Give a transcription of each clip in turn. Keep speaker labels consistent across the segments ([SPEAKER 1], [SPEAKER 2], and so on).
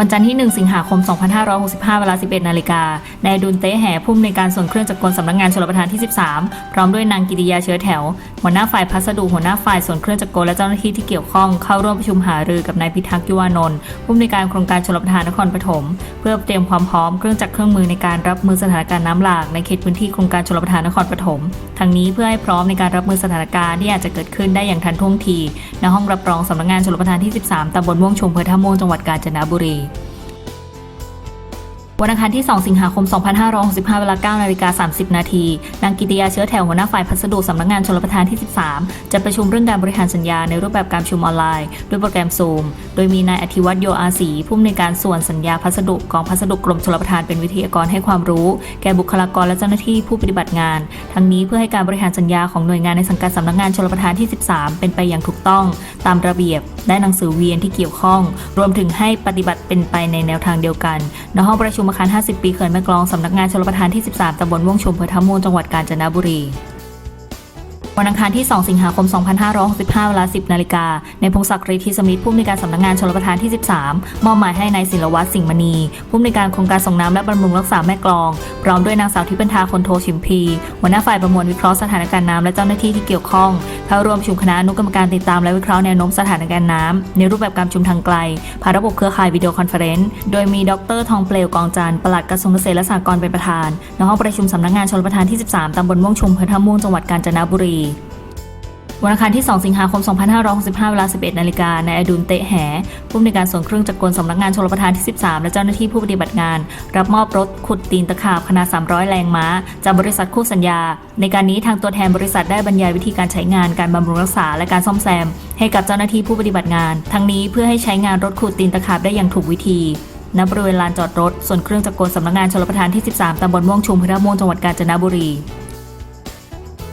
[SPEAKER 1] วันจันทร์ที่ 1 สิงหาคม 2565 เวลา 11 นาฬิกา นายดุลเตะแห่ผู้อำนวยการส่วนเครื่องจักรกลสำนักงานชลประทานที่ 13 พร้อมด้วยนางกิติยาเชื้อแถว หัวหน้าฝ่ายพัสดุหัวหน้าฝ่ายส่วนเครื่องจักรกลและเจ้าหน้าที่ที่เกี่ยวข้องเข้าร่วมประชุมหารือกับนายพิทักษ์ยุวานนท์ผู้อำนวยการโครงการชลประทานนครปฐม เพื่อเตรียมความพร้อมเครื่องจักรเครื่องมือในการรับมือสถานการณ์น้ำหลากในเขตพื้นที่โครงการชลประทานนครปฐม ทั้งนี้เพื่อให้พร้อมในการรับมือสถานการณ์ที่อาจจะเกิดขึ้นได้อย่างทันท่วงที ณ ห้องรับรองสำนักงานชลประทานที่ 13ตำบลม่วงชมอำเภอท่าม่วงจังหวัดกาญจนบุรี วันอังคารที่ 2 สิงหาคม 2565 เวลา9นาฬิกา30 นาที นางกิติยาเชื้อแถวหัวหน้าฝ่ายพัสดุสำนักงานชลประทานที่ 13 จะประชุมเรื่องการบริหารสัญญาในรูปแบบการประชุมออนไลน์ ด้วยโปรแกรมซูมโดยมีนายอธิวัฒน์โยอาศีผู้อำนวยการส่วนสัญญาพัสดุกองพัสดุกรมชลประทานเป็นวิทยากรให้ความรู้ แก่บุคลากรและเจ้าหน้าที่ผู้ปฏิบัติงาน ทั้งนี้เพื่อให้การบริหารสัญญาของหน่วยงานในสังกัดสำนักงานชลประทานที่ 13 เป็นไปอย่างถูกต้องตามระเบียบ ได้หนังสือเวียนที่เกี่ยวข้อง รวมถึงให้ปฏิบัติเป็นไปในแนวทางเดียวกันณห้องประชุมอาคาร 50 ปีเขื่อนแม่กลองสำนักงานชลประทานที่ 13ตำบลม่วงชมอำเภอท่าม่วงจังหวัดกาญจนบุรี วันอังคารที่ 2 สิงหาคม 2565 เวลา 10 นาฬิกา ในพงศักดิ์ฤทธิสมิทธิ์ผู้อำนวยการสำนักงานชลประทานที่ 13 มอบหมายให้นายศิลวัฒน์สิงห์มณี ผู้อำนวยการโครงการส่งน้ำและบำรุงรักษาแม่กลอง พร้อมด้วยนางสาวทิพย์บรรทาคนโทชิมพี หัวหน้าฝ่ายประมวลวิเคราะห์สถานการณ์น้ำและเจ้าหน้าที่ที่เกี่ยวข้องเข้าร่วมชุมคณะอนุกรรมการติดตามและวิเคราะห์แนวโน้มสถานการณ์น้ำในรูปแบบการชุมทางไกล ผ่านระบบเครือข่ายวิดีโอคอนเฟอเรนซ์ โดยมีดรทองเปลวกองจันทร์ปลัดกระทรวงเกษตรและสหกรณ์เป็นประธานณห้องประชุมสำนักงานชลประทานที่ 13ตำบลม่วงชุมอำเภอท่าม่วงจังหวัดกาญจนบุรีวันอังคารที่ 2 สิงหาคม 2565 เวลา 11 นาฬิกา นายอดุลเตะแหผู้อำนวยการส่วนเครื่องจักรกลสำนักงานชลประทานที่ 13 และเจ้าหน้าที่ผู้ปฏิบัติงาน รับมอบรถขุดตีนตะขาบขนาด 300 แรงม้า จากบริษัทคู่สัญญา ในการนี้ทางตัวแทนบริษัทได้บรรยายวิธีการใช้งาน การบำรุงรักษา และการซ่อมแซม ให้กับเจ้าหน้าที่ผู้ปฏิบัติงาน ทั้งนี้เพื่อให้ใช้งานรถขุดตีนตะขาบได้อย่างถูกวิธีณบริเวณลานจอดรถส่วนเครื่องจักรกลสำนักงานชลประทานที่ 13 ตำบลม่วงชุมอำเภอท่าม่วงจังหวัดกาญจนบุรี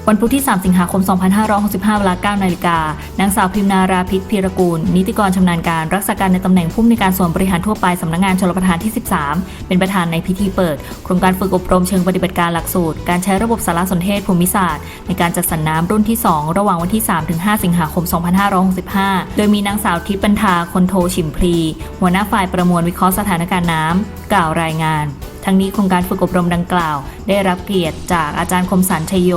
[SPEAKER 1] วันพุธที่ 3 สิงหาคม 2565 เวลา 9 นาฬิกา นางสาวพิมนาราพิษพีรกูล นิติกรชำนาญการรักษาการในตำแหน่งผู้อำนวยการส่วนบริหารทั่วไปสำนักงานชลประทานที่ 13 เป็นประธานในพิธีเปิด โครงการฝึกอบรมเชิงปฏิบัติการหลักสูตร การใช้ระบบสารสนเทศภูมิศาสตร์ ในการจัดสรรน้ำรุ่นที่ 2 ระหว่างวันที่ 3-5 สิงหาคม 2565 โดยมีนางสาวทิพย์บรรทาคนโทฉิมพลี หัวหน้าฝ่ายประมวลวิเคราะห์สถานการณ์น้ำกล่าวรายงานทั้งนี้โครงการฝึกอบรมดังกล่าว ได้รับเกียรติจากอาจารย์คมสันชัยโย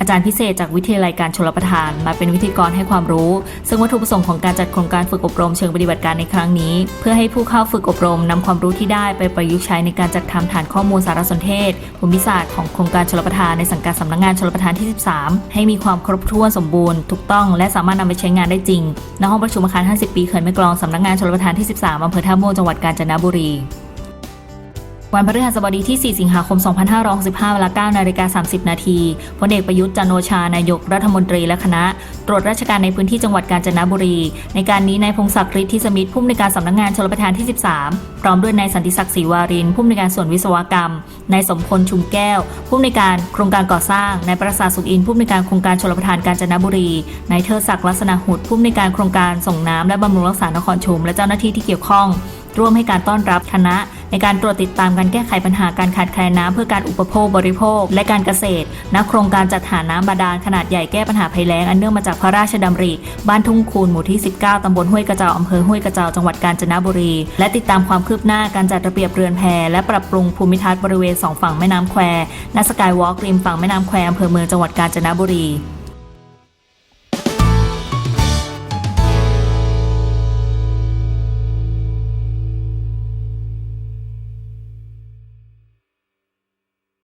[SPEAKER 1] อาจารย์พิเศษจากวิทยาลัยการชลประทาน มาเป็นวิธีกรให้ความรู้ ซึ่งวัตถุประสงค์ของการจัดโครงการฝึกอบรมเชิงปฏิบัติการในครั้งนี้ เพื่อให้ผู้เข้าฝึกอบรมนำความรู้ที่ได้ไปประยุกต์ใช้ในการจัดทำฐานข้อมูลสารสนเทศ ภูมิศาสตร์ของโครงการชลประทานในสังกัดสำนักงานชลประทานที่ 13 ให้มีความครบถ้วนสมบูรณ์ถูกต้องและสามารถนำไปใช้งานได้จริงณห้องประชุมอาคาร 50 ปีเขื่อนแม่กลองสำนักงานชลประทานที่ 13อำเภอท่าม่วงจังหวัดกาญจนบุรี วันพฤหัสบดีที่ 4 สิงหาคม 2565เวลา9นาฬิกา 30 นาที พลเอกประยุทธ์จันโอชา นายกรัฐมนตรีและคณะ ตรวจราชการในพื้นที่จังหวัดกาญจนบุรี ในการนี้นายพงศักดิ์ฤทธิสมิทธิ์ผู้อำนวยการสำนักงานชลประทานที่ 13 พร้อมด้วยนายสันติศักดิ์ศรีวารินผู้อำนวยการส่วนวิศวกรรม นายสมพลชุมแก้ว ผู้อำนวยการโครงการก่อสร้าง นายประสาทสุขอินผู้อำนวยการโครงการชลประทานกาญจนบุรี นายเทิดศักดิ์ลักษณะหุดผู้อำนวยการโครงการส่งน้ำและบำรุงรักษานครชุมและเจ้าหน้าที่ที่เกี่ยวข้อง ร่วมให้การต้อนรับคณะ ในการตรวจติดตามการแก้ไขปัญหาการขาดแคลนน้ำเพื่อการอุปโภคบริโภค และการเกษตรณโครงการจัดหาน้ำบาดาลขนาดใหญ่แก้ปัญหาภัยแล้งอันเนื่องมาจากพระราชดำริ บ้านทุ่งคูนหมู่ที่ 19 ตำบลห้วยกระเจ้าอำเภอห้วยกระเจ้าจังหวัดกาญจนบุรี และติดตามความคืบหน้าการจัดระเบียบเรือนแพและปรับปรุงภูมิทัศน์บริเวณสองฝั่งแม่น้ำแควและสกายวอล์กริมฝั่งแม่น้ำแควอำเภอเมืองจังหวัดกาญจนบุรี